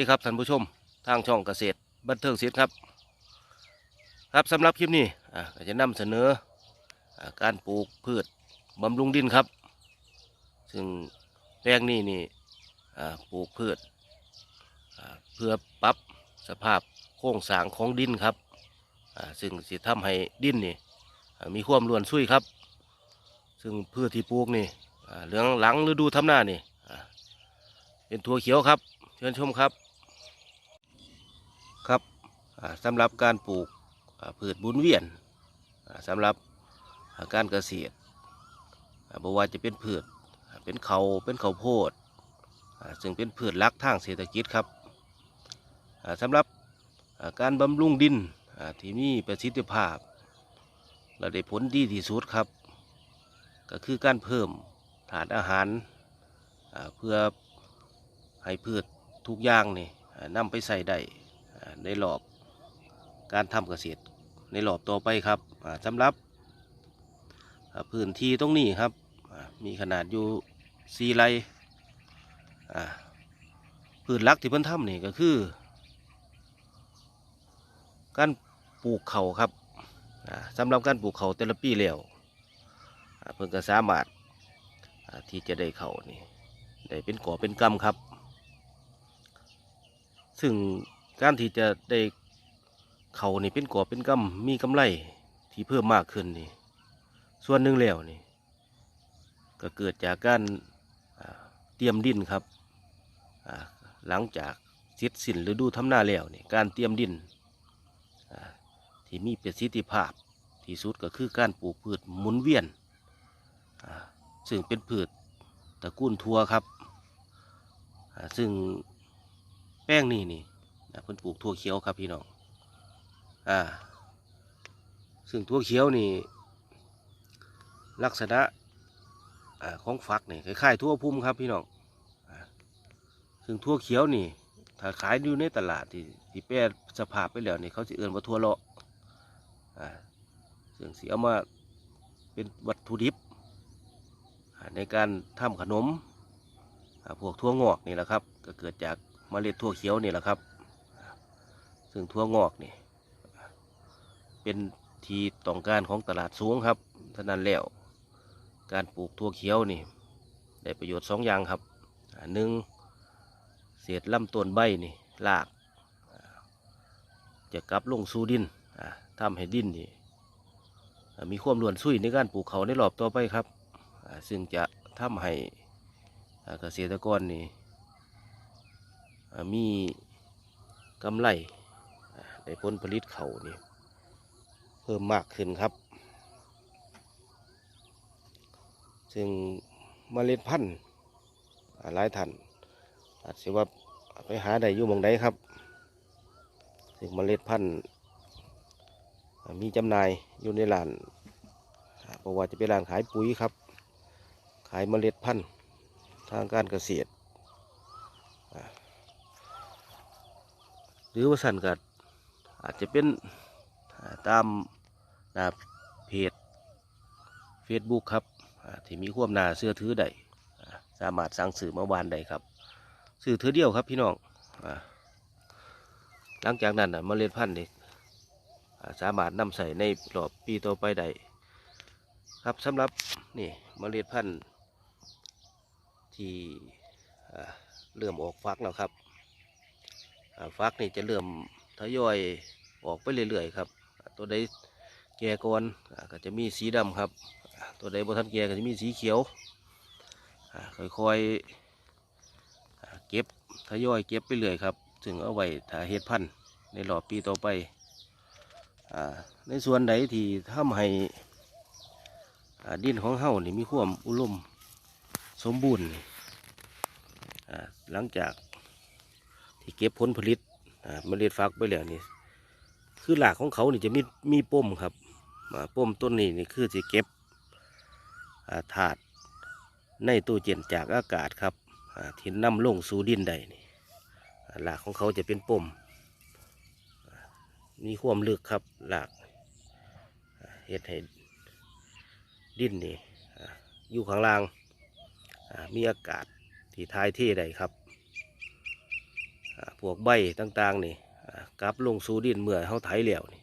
สวัสดีครับท่านผู้ชมทางช่องเกษตรบันเทิงศิษย์ครับ ครับสำหรับคลิปนี้จะนำเสนออการปลูกพืชบำรุงดินครับ ซึ่งแปลงนี้นี่ปลูกพืชเพื่อปรับสภาพโครงสร้างของดินครับซึ่งสิทำให้ดินนี่มีความร่วนซุยครับ ซึ่งพืชที่ปลูกนี่เหลืองหลังฤดูทำหน้านี่เป็นถั่วเขียวครับ เชิญชมครับ สำหรับการปลูกพืชบุญเวียนสำหรับการเกษตรอ่าบ่ว่าจะเป็นพืชเป็นเขาเป็นข้าวโพดซึ่งเป็นพืชลักทางเศรษฐกิจครับสำหรับการบำรุงดินที่มีประสิทธิภาพ และได้ผลดีที่สุดครับ ก็คือการเพิ่มถาดอาหารเพื่อให้พืชทุกอย่างนี่นำไปใส่ได้ในรอบ การทำเกษตรในรอบต่อไปครับสำหรับพื้นที่ตรงนี้ครับมีขนาดอยู่สีไร่พืชหลักที่เพิ่นทำนี่ก็คือ การปลูกเขาครับสำหรับการปลูกเขาวแต่ลปีแล้วเพิ่นก็สามารถที่จะได้เขานี่ได้เป็นก่อเป็นกำครับ ซึ่งการที่จะได้ เขานี่เป็นก่อเป็นกำมีกำไรที่เพิ่มมากขึ้นนี่ ส่วนหนึ่งแล้วนี่ ก็เกิดจากการเตรียมดินครับหลังจากเสร็จสิ้นฤดูทำนาแล้วนี่การเตรียมดินที่มีประสิทธิภาพที่สุดก็คือการปลูกพืชหมุนเวียนซึ่งเป็นพืชตระกูลทัวครับ ซึ่งแป้งนี่นี่เพิ่นปลูกทั่วเขียวครับพี่น้อง อ่า ซึ่งทั่วเขียวนี่ ลักษณะอของฝักนี่คล้ายๆทั่วพุ่มครับพี่น้องอซึ่งทั่วเขียวนี่ ถ้าขายอยู่ในตลาดที่ที่แปรสภาพไปแล้วนี่เขาจะเอื่นว่าทั่วเลาะอ่าซึ่งสีเอามาเป็นวัตถุดิบในการทำขนมพวกถั่วงอกนี่แหละครับ ก็เกิดจากเมล็ดถั่วเขียวนี่แหละครับ ซึ่งถั่วงอกนี่ เป็นที่ต้องการของตลาดสูงครับฉะนั้นแล้ว การปลูกถั่วเขียวนี่ ได้ประโยชน์สองอย่างครับหนึ่งเศษลำต้นใบนี่ราก จะกลับลงสู่ดินอ่าทำให้ดินนี่มีความรวนซุยในการปลูกเขาในรอบต่อไปครับ ซึ่งจะทำให้เกษตรกรนี่มีกำไรในผลผลิตเขานี่ พิ่มมากขึ้นครับ ซึ่งเมล็ดพันธุ์หลายท่านอาจจะว่าไปหาได้อยู่มองใดครับ ซึ่งเมล็ดพันธุ์มีจำหน่ายอยู่ในร้านอ่าเพราะว่าจะเป็นร้านขายปุ๋ยครับ ขายเมล็ดพันธุ์ทางการเกษตรหรือว่าสั่นกัดอาจจะเป็นตาม เพจ Facebook ครับที่มีความน่าเชื่อถือได้สามารถสั่งสื่อมาวานได้ครับสื่อถือเดียวครับพี่น้องหลังจากนั้นน่ะเมล็ดพันธุ์นี่สามารถนำใส่ในรอบปีต่อไปได้ครับสำหรับนี่มเมล็ดพันธุ์ที่เริ่มออกฟักแล้วครับฟักนี่จะเริ่มทยอยออกไปเรื่อยๆครับ ตัวใด แก่ก่อนก็จะมีสีดำครับ ตัวใดบ่ทันแก่ก็จะมีสีเขียวค่อยๆเก็บทยอยเก็บไปเรื่อยครับ ถึงเอาไว้ถ้าเฮ็ดพันธุ์ในรอปีต่อไปอในส่วนใดที่ทำให้อ่ดินของเฮานี่มีความอุดมสมบูรณ์หลังจากที่เก็บผลผลิตอ่เมล็ดฟักไปแล้วนี่คือหลากของเขานี่จะมีมีป้มครับ อ่าป้มต้นนี้นี่คือจะเก็บถาดในตู้เย็นจากอากาศครับที่นำลงสู่ดินได้นี่หลากของเขาจะเป็นป้มอ่ามีความลึกครับหลากเฮ็ดให้ดินนี่อยู่ข้างล่างมีอากาศที่ท้ายที่ใดครับพวกใบต่างๆนี่กลับลงสู่ดินเมื่อเขาไถแล้วนี่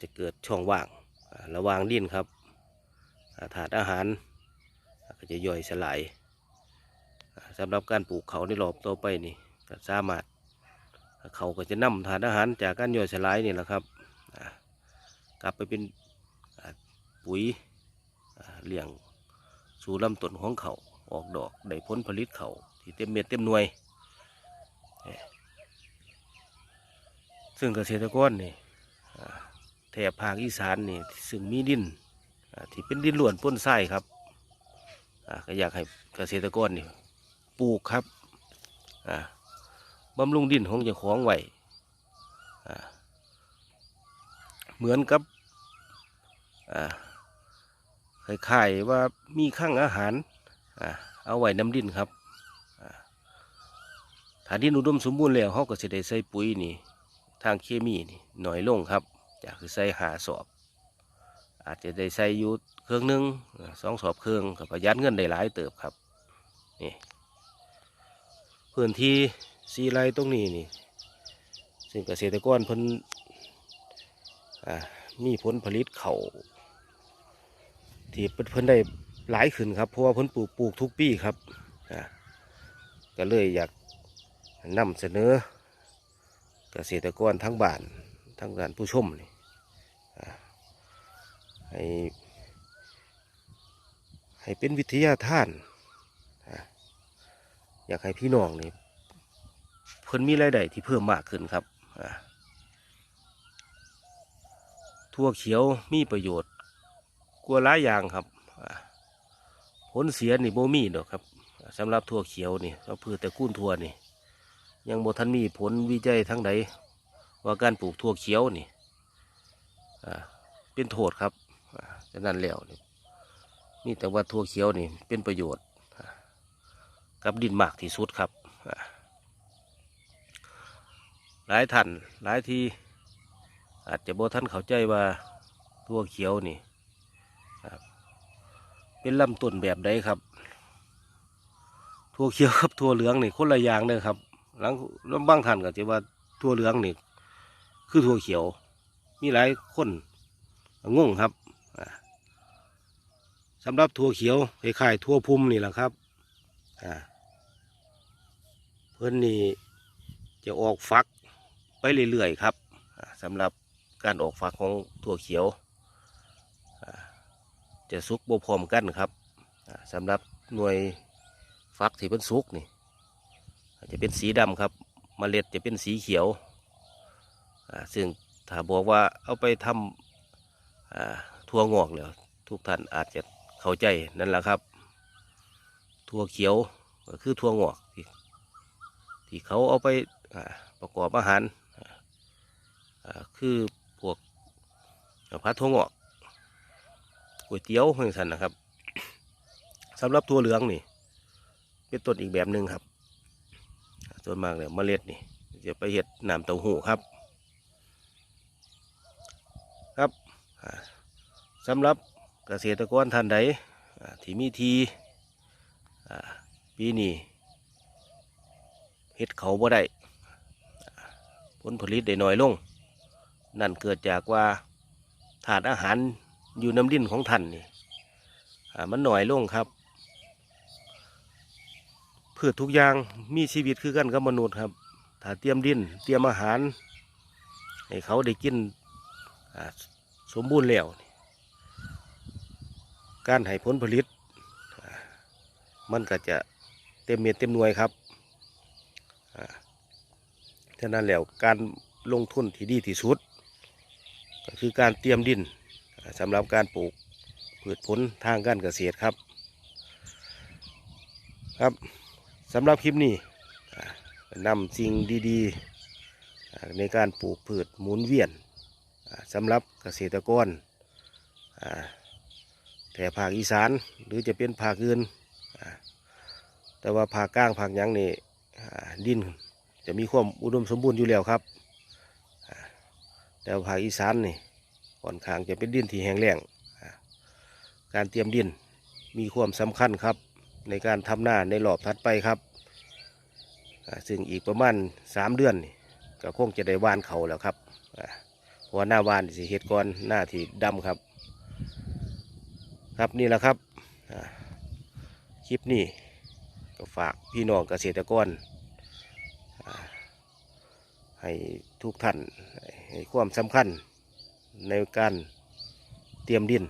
จะเกิดช่องว่างระหว่างดินครับถาดอาหารก็จะย่อยสลายอ่าสำหรับการปลูกเขาในรอบต่อไปนี่ก็สามารถเขาก็จะนำถาดอาหารจากการย่อยสลายนี่แหละครับกลับไปเป็นปุ๋ยเลี้ยงสู่ลำต้นของเขาออกดอกได้ผลผลิตเขาที่เต็มเม็ดเต็มหน่วย ซึ่งเกษตรกรนี่ แถบภาคอีสานนี่ซึ่งมีดินที่เป็นดินล้วนป้นไส้ครับอ่าก็อยากให้เกษตรกรนี่ปลูกครับบำรุงดินของเจ้าของไว้เหมือนกับอ่าคล้ายๆว่ามีข้างอาหารเอาไว้น้ำดินครับอ่าถ้าดินอุดมสมบูรณ์แล้วเขาก็จะได้ใส่ปุ๋ยนี่ทางเคมีนี่หน่อยลงครับ จากที่ใส่หาสอบ อาจจะได้ใส่ยู่เครื่องหนึ่งสองสอบเครื่องกับประหยัดเงินได้หลายเติบครับนี่พื้นที่สีไรตรงนี้นี่ ซึ่งเกษตรกรพิ่นอ่ามีผลผลิตเขาที่เพิ่นพันได้หลายขึ้นครับเพราะว่าเพิ่นปลูกปลูกทุกปีครับอ่าก็เลยอยากนำเสนอเกษตรกรทั้งบ้านทั้งการผู้ชมนี่ ให้ให้เป็นวิทยาทาน อยากให้พี่น้องนี่เพิ่นมีรายได้ที่เพิ่มมากขึ้นครับทั่วเขียวมีประโยชน์กว่าหลายอย่างครับผลเสียนี่โบมีดอกครับสำหรับทั่วเขียวนี่ก็พืชแต่กุ้นทั่วนี่ ยังโบ่ทันมีผลวิจัยทั้งใดว่าการปลูกถั่วเขียวนี่ เป็นโทษครับอ่าฉะนั้นแล้วนี่มีแต่ว่าถั่วเขียวนี่เป็นประโยชน์กับดินหมากที่สุดครับ หลายท่านหลายทีอาจจะบ่ท่านเข้าใจว่าถั่วเขียวนี่เป็นลำต้นแบบใดครับถั่วเขียวกับถั่วเหลืองนี่คนละอย่างเลยครับ หลังแล้วบางท่านก็จะว่าทั่วเหลืองนี่คือทั่วเขียว มีหลายคนงงครับสำหรับทั่วเขียวคล้ายๆทั่วพุ่มนี่แหละครับเพื่อนนี่จะออกฟักไปเรื่อยๆครับสำหรับการออกฟักของทั่วเขียว จะสุกบ่พร้อมกันครับสำหรับหน่วยฟักที่เป็นสุกนี่จะเป็นสีดำครับเมล็ดจะเป็นสีเขียวอ่าซึ่ง ถ้าบอกว่าเอาไปทำถั่วงอกแล้ว ทุกท่านอาจจะเข้าใจนั่นแหละครับถั่วเขียวก็คือถั่วงอกที่ที่เขาเอาไปประกอบอาหารคือพวกผัดถั่วงอกก๋วยเตี๋ยวเหมือนกันนะครับสำหรับถั่วเหลืองนี่เป็นต้นอีกแบบหนึ่งครับส่วนมากเนี่ยเมล็ดนี่จะไปเห็ดน้ำเต้าหู้ครับ ครับอ่า สำหรับเกษตรกรท่านใดที่มีทีปีนี้เห็ดเขาบ่ได้ผลผลิตได้น้อยลง นั่นเกิดจากว่าถาดอาหารอยู่น้ำดินของท่านนี่มันหน่อยลงครับพืชทุกอย่างมีชีวิตคือกันกับมนุษย์ครับถ้าเตรียมดินเตรียมอาหารให้เขาได้กิน สมบูรณ์แล้ว การให้ผลผลิต มันก็จะเต็มเม็ดเต็มหน่วยครับอ่าฉะนั้นแล้วการลงทุนที่ดีที่สุด ก็คือการเตรียมดินสำหรับการปลูกพืชผลทางการเกษตรครับ ครับสำหรับคลิปนี้นำสิ่งดีๆ ในการปลูกพืชหมุนเวียน สำหรับเกษตรกรแถบภาคอีสานหรือจะเป็นภาคอื่นแต่ว่าภาคกลางภาคยังนี่ดินจะมีความอุดมสมบูรณ์อยู่แล้วครับแต่ว่าภาคอีสานนี่ค่อนข้างจะเป็นดินที่แห้งแล้งการเตรียมดินมีความสำคัญครับ ในการทำหน้าในรอบถัดไปครับซึ่งอีกประมาณสามเดือนก็คงจะได้ว่านเขาแล้วครับ อ่าเพราะว่าหน้าวานนี่สิเฮ็ดก่อนหน้าที่ดำครับ ครับนี่แหละครับคลิปนี้ก็ฝากพี่น้องเกษตรกรให้ทุกท่านให้ความสำคัญในการเตรียมดิน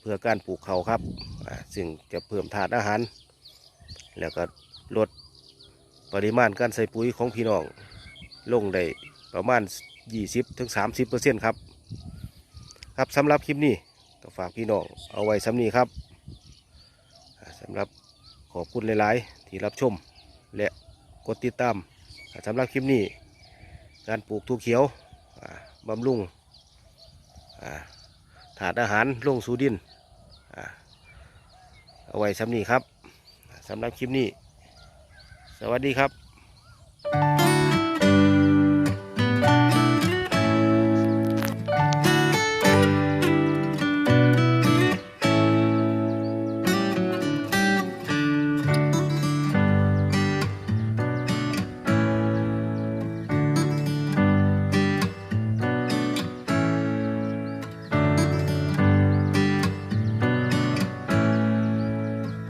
เพื่อการปลูกเขาครับ ซึ่งจะเพิ่มถาดอาหาร แล้วก็ลดปริมาณการใส่ปุ๋ยของพี่น้องลงได้ประมาณ 20-30%ครับ ครับสำหรับคลิปนี้ก็ฝากพี่น้องเอาไว้สำนี้ครับสำหรับขอบคุณหลาย ๆ ที่รับชม และกดติดตามสำหรับคลิปนี้ การปลูกทุกเขียวบำรุงถาดอาหารลงสู่ดินเอาไว้สำนี้ครับสำหรับคลิปนี้ สวัสดีครับ